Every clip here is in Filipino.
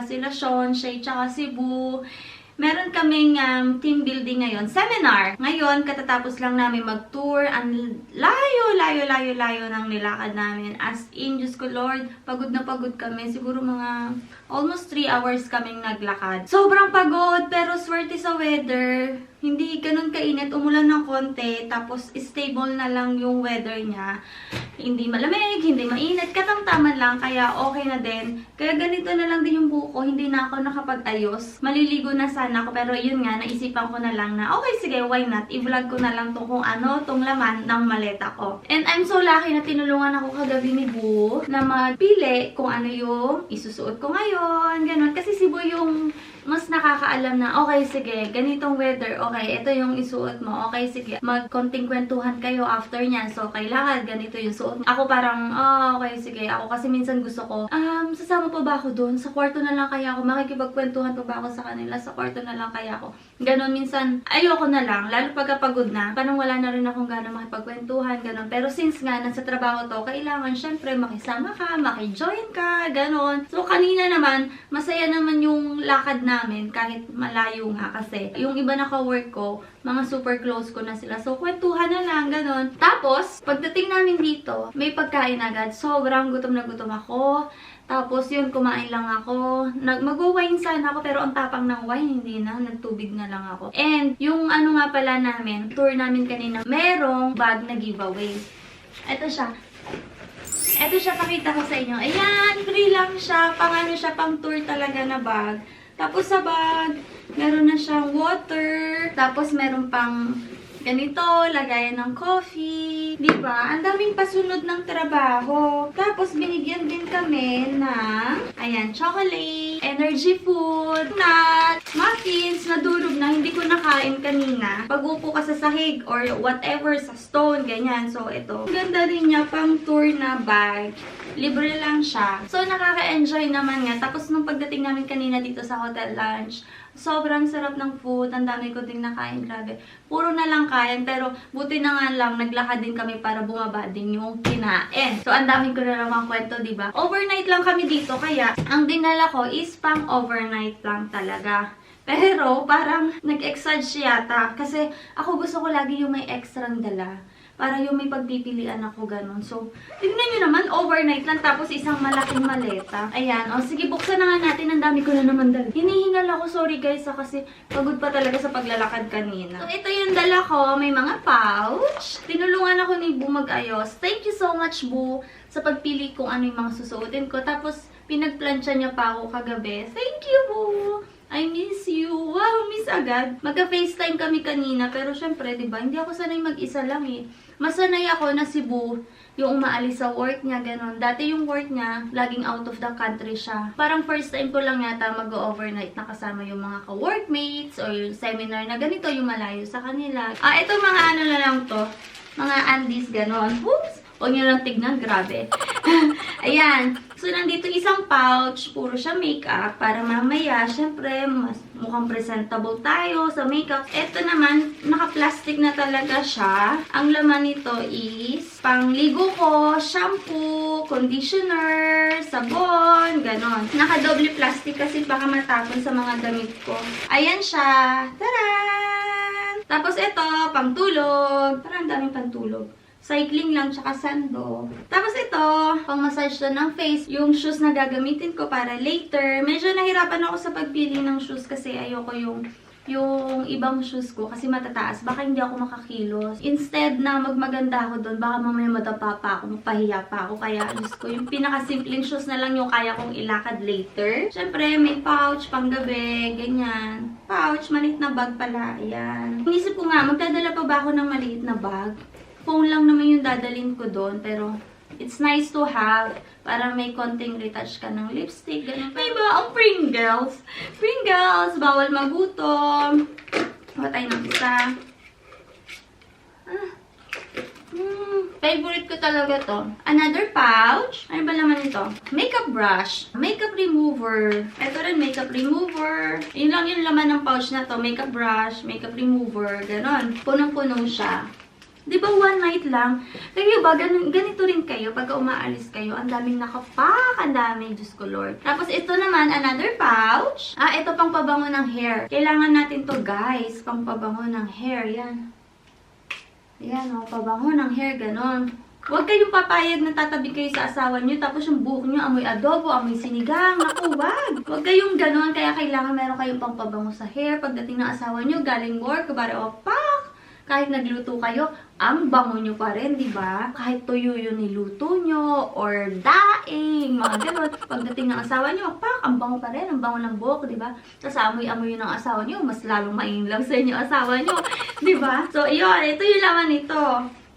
Wala sila Sean, Shay, tsaka si Boo. Meron kaming um, team building ngayon, seminar. Ngayon, katatapos lang namin mag-tour. Ang layo, layo, layo, layo ng nilakad namin. As in, Diyos ko Lord, pagod na pagod kami. Siguro mga almost 3 hours kaming naglakad. Sobrang pagod, pero swerte sa weather. Hindi ganun kainit, umulan ng konti, tapos stable na lang yung weather niya. Hindi malamig, hindi mainit, katamtaman lang, kaya okay na din. Kaya ganito na lang din yung buko, hindi na ako nakapag-ayos. Maliligo na sana ako, pero yun nga, naisipan ko na lang na, okay, sige, why not? I-vlog ko na lang to kung ano, tong laman ng maleta ko. And I'm so lucky na tinulungan ako kagabi ni Bu na magpili kung ano yung isusuot ko ngayon, ganun. Kasi si Bu yung mas nakakaalam na, okay, sige, ganitong weather, okay, ito yung isuot mo, okay, sige, magkonting kwentuhan kayo after niyan, so kailangan ganito yung suot. Ako parang, ah, okay, sige, ako kasi minsan gusto ko, um, sasama pa ba ako doon? Sa kwarto na lang kaya ako, makikipagkwentuhan pa ba ako sa kanila? Sa kwarto na lang kaya ako. Ganon, minsan, ayoko na lang, lalo pagka pagod na, parang wala na rin akong gana makipagkwentuhan, ganon. Pero since nga, nasa trabaho to, kailangan, syempre, makisama ka, makijoin ka, ganon. So, kanina naman, masaya naman yung lakad namin, kahit malayo nga kasi. Yung iba na ka-work ko, mga super close ko na sila. So, kwentuhan na lang, ganon. Tapos, pagdating namin dito, may pagkain agad. Sobrang gutom na gutom ako. Tapos yun, kumain lang ako. Mag-wine sana ako, pero ang tapang ng wine, hindi na. Nagtubig na lang ako. And yung ano nga pala namin, tour namin kanina, merong bag na giveaway. Ito siya. Ito siya, pakita ko sa inyo. Ayan, free lang siya. Pang ano siya, pang tour talaga na bag. Tapos sa bag, meron na siyang water. Tapos meron pang ganito, lagayan ng coffee. Di ba? Ang daming pasunod ng trabaho. Tapos binigyan din kami ng, ayan, chocolate, energy food, nuts, muffins, nadurog na, hindi ko nakain kanina. Pag upo ka sa sahig or whatever, sa stone, ganyan. So, ito. Ganda rin niya, pang tour na bag. Libre lang siya. So, nakaka-enjoy naman nga. Tapos, nung pagdating namin kanina dito sa hotel lunch, sobrang sarap ng food. Ang dami ko ding nakain. Grabe. Puro na lang kain. Pero, buti na nga lang, naglakad din kami para bumaba din yung kinain. So, ang dami ko na naman kwento, di ba? Overnight lang kami dito. Kaya, ang dinala ko is pang overnight lang talaga. Pero, parang nag-exage yata. Kasi, ako gusto ko lagi yung may extrang dala. Para yung may pagpipilian ako ganun. So, tignan nyo naman, overnight lang. Tapos, isang malaking maleta. Ayan. O, sige, buksan na nga natin. Ang dami ko na naman dala. Hinihingal ako. Sorry guys, ha, kasi pagod pa talaga sa paglalakad kanina. So, ito yung dala ko. May mga pouch. Tinulungan ako ni Bu mag-ayos. Thank you so much, Bu, sa pagpili kung ano yung mga susuotin ko. Tapos, pinagplansya niya pa ako kagabi. Thank you, Bu! I miss you. Wow, miss agad. Magka-FaceTime kami kanina, pero syempre, 'di ba, hindi ako sanay mag-isa lang eh. Masanay ako na si Boo, yung umaalis sa work niya, ganun. Dati yung work niya, laging out of the country siya. Parang first time ko lang yata mag-overnight na kasama yung mga ka-workmates or yung seminar na ganito, yung malayo sa kanila. Ah, ito mga ano na lang to. Mga Andes, ganun. Oops! Huwag niyo lang tignan, grabe. Ayan. So, nandito isang pouch. Puro siya makeup. Para mamaya, syempre, mas mukhang presentable tayo sa makeup. Ito naman, naka-plastic na talaga siya. Ang laman nito is pangligo ko, shampoo, conditioner, sabon, ganon. Naka-double plastic kasi baka matapon sa mga damit ko. Ayan siya. Taran! Tapos ito, pangtulog. Parang daming pantulog cycling lang, tsaka sando. Tapos ito, pang massage to ng face, yung shoes na gagamitin ko para later. Medyo nahirapan ako sa pagpili ng shoes kasi ayoko yung yung ibang shoes ko kasi matataas, baka hindi ako makakilos. Instead na magmaganda ako doon, baka mamaya madapa pa ako, mapahiya pa ako. Kaya, Diyos ko, yung pinakasimpleng shoes na lang yung kaya kong ilakad later. Siyempre, may pouch, panggabi, ganyan. Pouch, maliit na bag pala, ayan. Inisip ko nga, magdadala pa ba ako ng maliit na bag? Phone lang naman yung dadalhin ko doon, pero it's nice to have para may konting retouch ka ng lipstick, ganun. May ba ang Pringles? Pringles! Bawal magutom. What tayo ng isa. Ah. Hmm, favorite ko talaga to. Another pouch. Ano ba naman ito? Makeup brush. Makeup remover. Ito rin, makeup remover. Yun lang yung laman ng pouch na to. Makeup brush, makeup remover, ganon. Punong-puno siya. Di ba one night lang? Kayo ba, ganun, ganito rin kayo pag umaalis kayo, ang daming nakapak, ang daming, Diyos ko Lord. Tapos ito naman, another pouch. Ah, ito pang pabango ng hair. Kailangan natin to guys, pang pabango ng hair, yan. Yan o, pabango ng hair, ganon. Huwag kayong papayag na tatabi kayo sa asawa nyo, tapos yung buhok nyo amoy adobo, amoy sinigang. Naku, wag! Huwag kayong ganon, kaya kailangan meron kayong pang pabango sa hair. Pagdating ng asawa nyo, galing work, kubari, o, pak! Kahit nagluto kayo, ang bango nyo pa rin, di ba? Kahit tuyo yung niluto nyo, or daing, mga ganon. Pagdating ng asawa nyo, pak, ang bango pa rin, ang bango ng buhok, di ba? Tapos amoy-amoy yun ng asawa nyo, mas lalong mainlang sa inyo asawa nyo, di ba? So, yun, ito yung laman nito.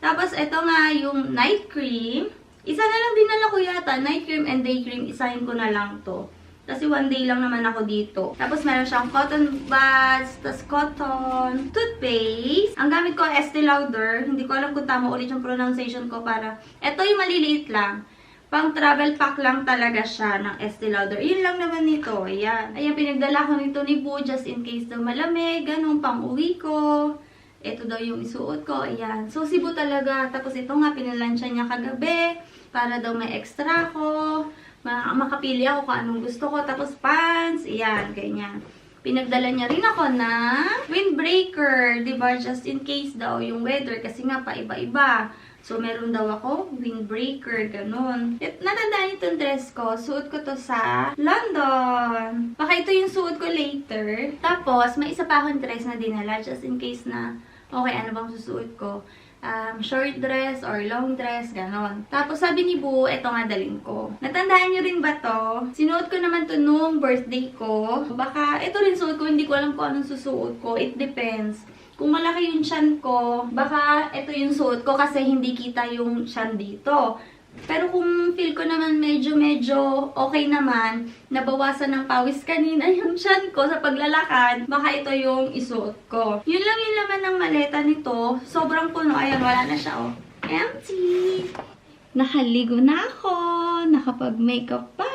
Tapos, ito nga yung night cream. Isa na lang dinala ko yata, night cream and day cream, isahin ko na lang to. Kasi one day lang naman ako dito. Tapos meron siyang cotton buds, tapos cotton, toothpaste. Ang gamit ko, Estee Lauder. Hindi ko alam kung tama ulit yung pronunciation ko para... Ito yung maliliit lang. Pang travel pack lang talaga siya ng Estee Lauder. Yun lang naman nito. Ayan. Ayan, pinagdala ko nito ni Boo just in case daw malamig. Ganun, pang uwi ko. Ito daw yung isuot ko. Ayan. So, Cebu talaga. Tapos ito nga, pinalansya niya kagabi. Para daw may extra ko. Ma makapili ako kung anong gusto ko. Tapos pants. Ayan, ganyan. Pinagdala niya rin ako ng windbreaker. 'di ba Just in case daw yung weather. Kasi nga, paiba-iba. So, meron daw ako windbreaker, ganun. At natandaan itong dress ko. Suot ko to sa London. Baka ito yung suot ko later. Tapos, may isa pa akong dress na dinala just in case na, okay, ano bang susuot ko? Um, short dress or long dress, ganon. Tapos sabi ni Boo, eto nga dalin ko. Natandaan nyo rin ba to? Sinuot ko naman to nung birthday ko. Baka ito rin suot ko, hindi ko alam kung anong susuot ko. It depends. Kung malaki yung chan ko, baka ito yung suot ko kasi hindi kita yung chan dito. Pero kung feel ko naman medyo-medyo okay naman, nabawasan ng pawis kanina yung chan ko sa paglalakad, baka ito yung isuot ko. Yun lang yung laman ng maleta nito. Sobrang puno. Ayan, wala na siya, oh. Empty! Nakaligo na ako. Nakapag-makeup pa.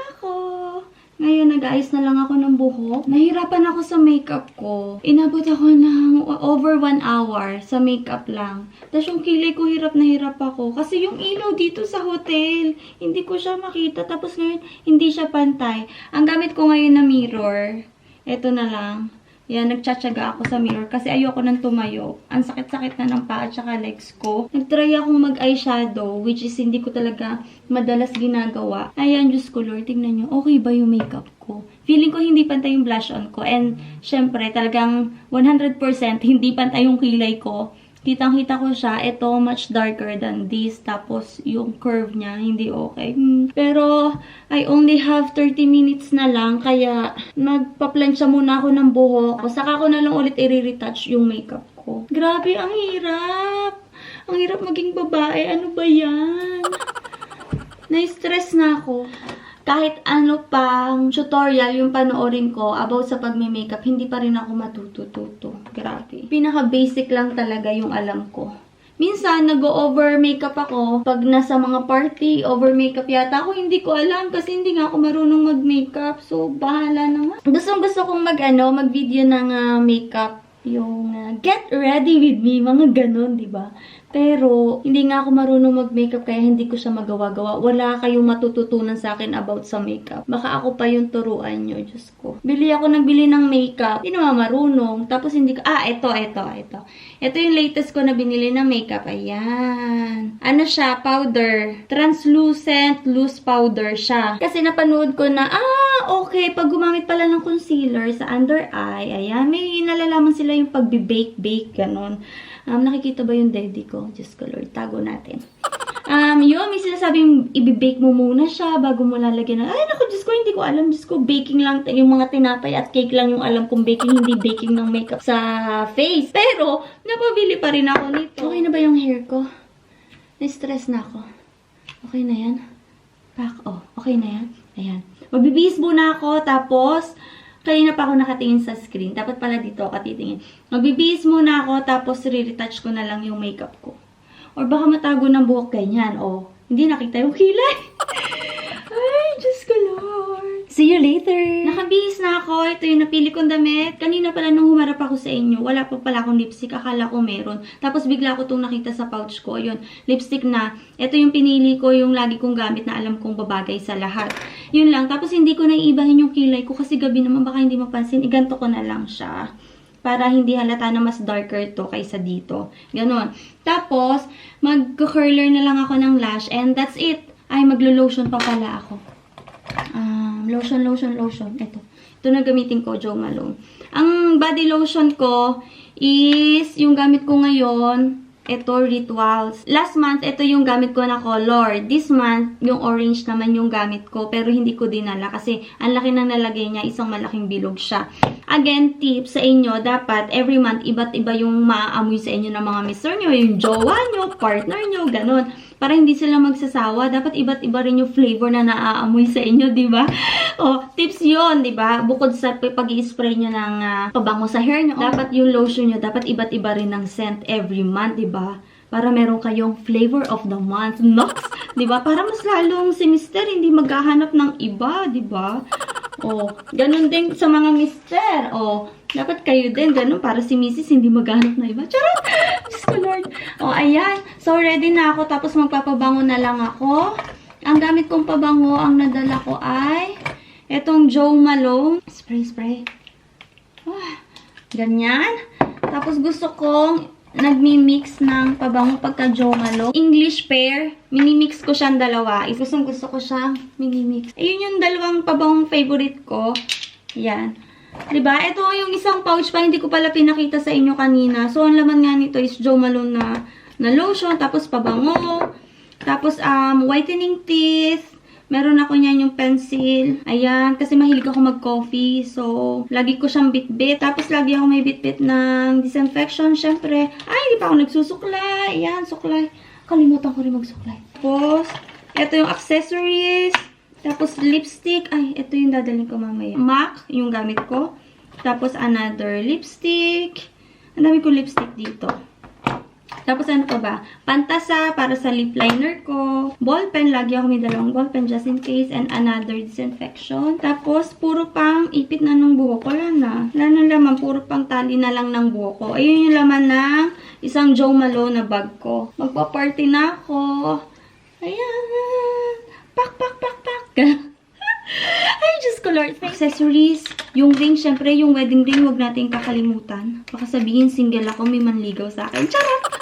Ngayon, nag-ayos na lang ako ng buhok. Nahirapan ako sa makeup ko. Inabot ako ng over one hour sa makeup lang. Tapos yung kilay ko, hirap na hirap ako. Kasi yung ilaw dito sa hotel, hindi ko siya makita. Tapos ngayon, hindi siya pantay. Ang gamit ko ngayon na mirror, eto na lang. Yan, nagtsatsaga ako sa mirror kasi ayoko nang tumayo. Ang sakit-sakit na ng paa at saka legs ko. Nagtry akong mag-eyeshadow, which is hindi ko talaga madalas ginagawa. Ayan, Diyos ko Lord, tingnan nyo. Okay ba yung makeup ko? Feeling ko hindi pantay yung blush on ko. And, syempre, talagang 100% hindi pantay yung kilay ko. Kitang-kita ko siya. Ito, much darker than this. Tapos, yung curve niya, hindi okay. Hmm. Pero, I only have 30 minutes na lang. Kaya, magpa-plancha muna ako ng buhok. Saka ko na lang ulit i-retouch yung makeup ko. Grabe, ang hirap. Ang hirap maging babae. Ano ba yan? Na-stress na ako kahit ano pang tutorial yung panoorin ko about sa pagme-makeup, hindi pa rin ako matutututo. Grabe. Pinaka-basic lang talaga yung alam ko. Minsan, nag-over makeup ako. Pag nasa mga party, over makeup yata ako, hindi ko alam kasi hindi nga ako marunong mag-makeup. So, bahala naman. Gusto gusto kong mag, ano, mag-video ng ah, makeup. Yung ah, get ready with me, mga ganun, di ba? Pero, hindi nga ako marunong mag-makeup kaya hindi ko siya magawa-gawa. Wala kayong matututunan sa akin about sa makeup. Baka ako pa yung turuan nyo, Diyos ko. Bili ako ng bili ng makeup. Hindi naman marunong. Tapos hindi ko, ah, ito, ito, ito. Ito yung latest ko na binili na makeup. Ayan. Ano siya? Powder. Translucent loose powder siya. Kasi napanood ko na, ah, okay, pag gumamit pala ng concealer sa under eye, ayan, may nalalaman sila yung pagbe-bake-bake, ganon. Um, nakikita ba yung daddy ko? Ko Lord, tago natin. Um, yun, may sinasabing ibibake mo muna siya bago mo lalagyan ng, ay naku, Diyos ko, hindi ko alam, Diyos ko, baking lang, yung mga tinapay at cake lang yung alam kong baking, hindi baking ng makeup sa face. Pero, napabili pa rin ako nito. Okay na ba yung hair ko? Na-stress na ako. Okay na yan? Pak, oh, okay na yan? Ayan. Magbibihis muna ako, tapos, kanina pa ako nakatingin sa screen. Dapat pala dito ako titingin. Magbibihis muna ako, tapos re-retouch ko na lang yung makeup ko. Or baka matago ng buhok ganyan. O, hindi nakita yung kilay. Ay, Diyos ko Lord. See you later! Nakabihis na ako. Ito yung napili kong damit. Kanina pala nung humarap ako sa inyo, wala pa pala akong lipstick. Akala ko meron. Tapos bigla ko itong nakita sa pouch ko. Ayun, lipstick na. Ito yung pinili ko, yung lagi kong gamit na alam kong babagay sa lahat. Yun lang. Tapos hindi ko naiibahin yung kilay ko kasi gabi naman baka hindi mapansin. Iganto ko na lang siya. Para hindi halata na mas darker to kaysa dito. Ganon. Tapos, mag-curler na lang ako ng lash and that's it. Ay, maglo-lotion pa pala ako. Um, lotion, lotion, lotion. Ito. Ito na gamitin ko, Joe Malone. Ang body lotion ko is, yung gamit ko ngayon, ito, Rituals. Last month, ito yung gamit ko na color. This month, yung orange naman yung gamit ko. Pero hindi ko dinala kasi ang laki na nalagay niya. Isang malaking bilog siya. Again, tip sa inyo, dapat every month, iba't iba yung maaamoy sa inyo ng mga mister nyo, yung jowa nyo, partner nyo, ganun. Para hindi sila magsasawa, dapat iba't iba rin yung flavor na naaamoy sa inyo, di ba? O, tips yon di ba? Bukod sa pag spray nyo ng ah, pabango sa hair nyo, dapat yung lotion nyo, dapat iba't iba rin ng scent every month, di ba? Para meron kayong flavor of the month. Nox! Ba? Para mas lalong si mister hindi maghahanap ng iba, di ba? O, ganun din sa mga mister. O, dapat kayo din, ganun, para si Mrs. hindi maghanap na iba. Charot! Diyos Lord. O, ayan. So, ready na ako. Tapos, magpapabango na lang ako. Ang gamit kong pabango, ang nadala ko ay etong Joe Malone. Spray, spray. Ah, ganyan. Tapos, gusto kong nagmi-mix ng pabango pagka Joe Malone. English pear. Minimix ko siyang dalawa. Gusto gusto ko siyang minimix. Ayun yung dalawang pabangong favorite ko. Yan. 'Di ba? Ito yung isang pouch pa, hindi ko pala pinakita sa inyo kanina. So, ang laman nga nito is Joe Malone na, na lotion, tapos pabango, tapos um, whitening teeth, Meron ako niyan yung pencil. Ayan, kasi mahilig ako mag-coffee. So, lagi ko siyang bit-bit. Tapos, lagi ako may bit-bit ng disinfection. Siyempre, ay, hindi pa ako nagsusuklay. Ayan, suklay. Kalimutan ko rin magsuklay. Tapos, ito yung accessories. Tapos, lipstick. Ay, ito yung dadalhin ko mamaya. MAC, yung gamit ko. Tapos, another lipstick. Ang dami ko lipstick dito. Tapos ano pa ba? Pantasa para sa lip liner ko. Ballpen, lagi ako may dalawang ballpen just in case. And another disinfection. Tapos, puro pang ipit na nung buhok ko. Wala na. Wala na laman. Puro pang tali na lang ng buhok ko. Ayun yung laman ng isang Joe Malone na bag ko. Magpa-party na ako. Ayan. Pak, pak, pak, pak. Ay, Diyos ko, Lord. Accessories. Yung ring, syempre, yung wedding ring, huwag natin kakalimutan. Baka sabihin, single ako, may manligaw sa akin. Charot!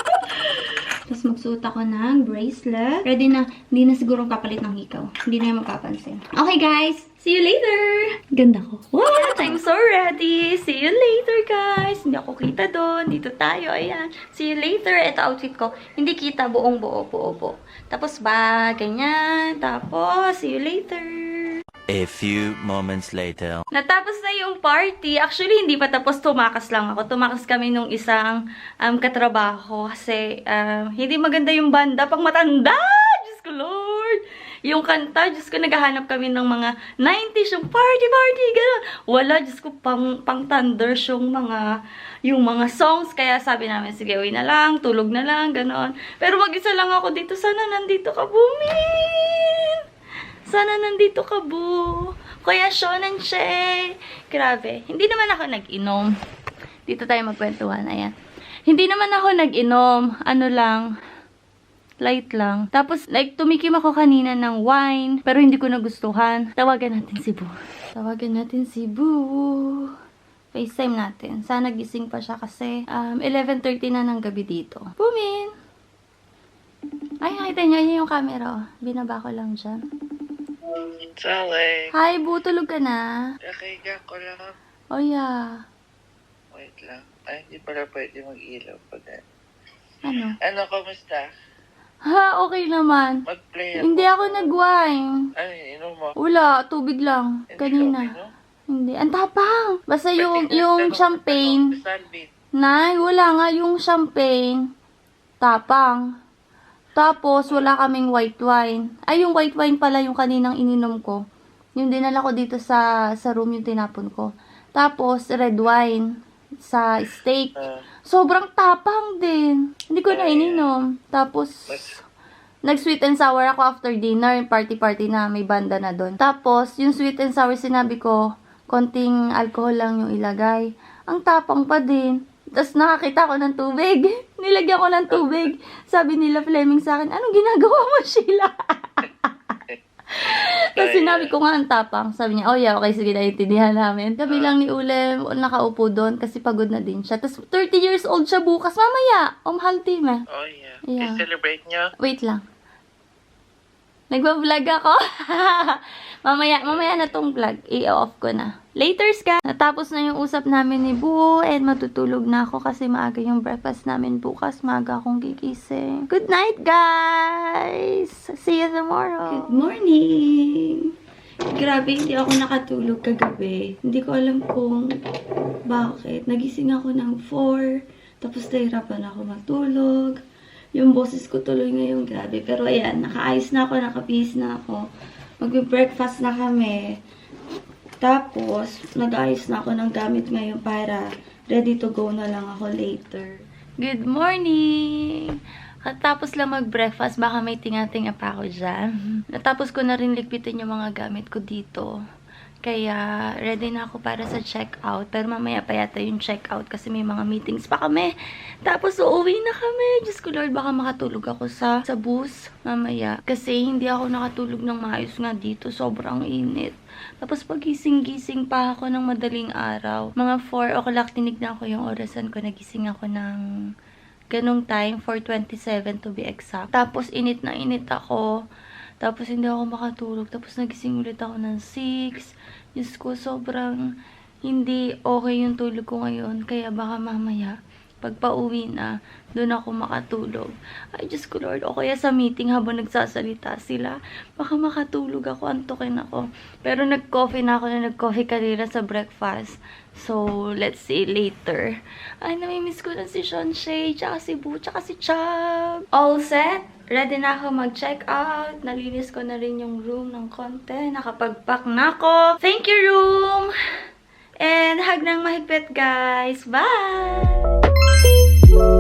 Magsuot ako ng bracelet. Ready na. Hindi na siguro kapalit ng hikaw. Hindi na yung mapapansin. Okay, guys. See you later! Ganda ko. What? I'm so ready! See you later, guys! Hindi ako kita doon. Dito tayo. Ayan. See you later. Ito outfit ko. Hindi kita buong buo, buo, buo. Tapos ba, ganyan. Tapos, see you later! A few moments later. Natapos na yung party. Actually, hindi pa tapos. Tumakas lang ako. Tumakas kami nung isang um, katrabaho. Kasi, um, hindi maganda yung banda pang matanda. Diyos ko, Lord. Yung kanta, Diyos ko, naghahanap kami ng mga 90s, yung party, party, gano'n. Wala, Diyos ko, pang, pang thunders yung mga, yung mga songs. Kaya sabi namin, sige, uwi na lang, tulog na lang, gano'n. Pero mag-isa lang ako dito. Sana nandito ka, Bumin! Sana nandito ka, Bu. Kuya and Shay. Grabe. Hindi naman ako nag-inom. Dito tayo magkwentuhan. Ayan. Hindi naman ako nag-inom. Ano lang. Light lang. Tapos, like, tumikim ako kanina ng wine. Pero hindi ko nagustuhan. Tawagan natin si Bu. Tawagan natin si Bu. FaceTime natin. Sana gising pa siya kasi um, 11.30 na ng gabi dito. Bumin! Ay, nakita niyo yun yung camera. oh. Binaba ko lang dyan. Sally, Hi, Bu. Tulog ka na? nakahiga ko lang. Oh, yeah. Wait lang. Ay, hindi pala pwede mag-ilaw pag Ano? Ano, kamusta? Ha, okay naman. Mag-play ako. Hindi ako nag-wine. Ay, inom mo. Wala, tubig lang. Hindi Kanina. ka uminom? Hindi. Ang tapang. Basta yung, Pwede yung champagne. Sunbeam. Nay, wala nga yung champagne. Tapang. Tapos, wala kaming white wine. Ay, yung white wine pala yung kaninang ininom ko. Yung dinala ko dito sa, sa room yung tinapon ko. Tapos, red wine sa steak. Ah, Sobrang tapang din. Hindi ko na Ay, ininom. Tapos, nag-sweet and sour ako after dinner, party-party na, may banda na doon. Tapos, yung sweet and sour sinabi ko, konting alcohol lang yung ilagay. Ang tapang pa din. Tapos nakakita ko ng tubig. Nilagyan ko ng tubig. Sabi nila Fleming sa akin, anong ginagawa mo, Sheila? Tapos sinabi ko nga ang tapang. Sabi niya, oh yeah, okay, sige, naiintindihan namin. Sabi lang ni Ule, nakaupo doon kasi pagod na din siya. Tapos 30 years old siya bukas. Mamaya, umhal team eh. Oh, yeah. Yeah. I-celebrate nyo. Wait lang. Nagbablog ako. mamaya, mamaya na tong vlog. I-off ko na. Laters ka. Natapos na yung usap namin ni Boo and matutulog na ako kasi maaga yung breakfast namin bukas. Maaga akong gigising. Good night, guys! See you tomorrow. Good morning! Grabe, hindi ako nakatulog kagabi. Hindi ko alam kung bakit. Nagising ako ng 4, tapos nahirapan ako matulog. Yung boses ko tuloy ngayon, grabe. Pero ayan, nakaayos na ako, nakabihis na ako. Magbe-breakfast na kami. Tapos, nag-ayos na ako ng gamit ngayon para ready to go na lang ako later. Good morning! Katapos lang mag-breakfast, baka may tinga-tinga pa ako dyan. Natapos ko na rin ligpitin yung mga gamit ko dito. Kaya, ready na ako para sa check-out. Pero mamaya pa yata yung check-out kasi may mga meetings pa kami. Tapos, uuwi na kami. Diyos ko Lord, baka makatulog ako sa, sa bus mamaya. Kasi hindi ako nakatulog ng maayos nga dito. Sobrang init. Tapos pagising-gising pa ako ng madaling araw. Mga 4 o'clock tinignan ko yung orasan ko. Nagising ako ng ganong time, 4.27 to be exact. Tapos init na init ako. Tapos hindi ako makatulog. Tapos nagising ulit ako ng 6. Diyos ko, sobrang hindi okay yung tulog ko ngayon. Kaya baka mamaya, pag pauwi na, doon ako makatulog. Ay, Diyos ko Lord. O kaya sa meeting habang nagsasalita sila, baka makatulog ako, antokin ako. Pero nag-coffee na ako na nag-coffee kanina sa breakfast. So, let's see later. Ay, namimiss ko na si Sean Shay, tsaka si Boo, tsaka si Chubb. All set? Ready na ako mag-check out. Nalinis ko na rin yung room ng konti. Nakapag-pack na ako. Thank you, room! And hug ng mahigpit, guys. Bye!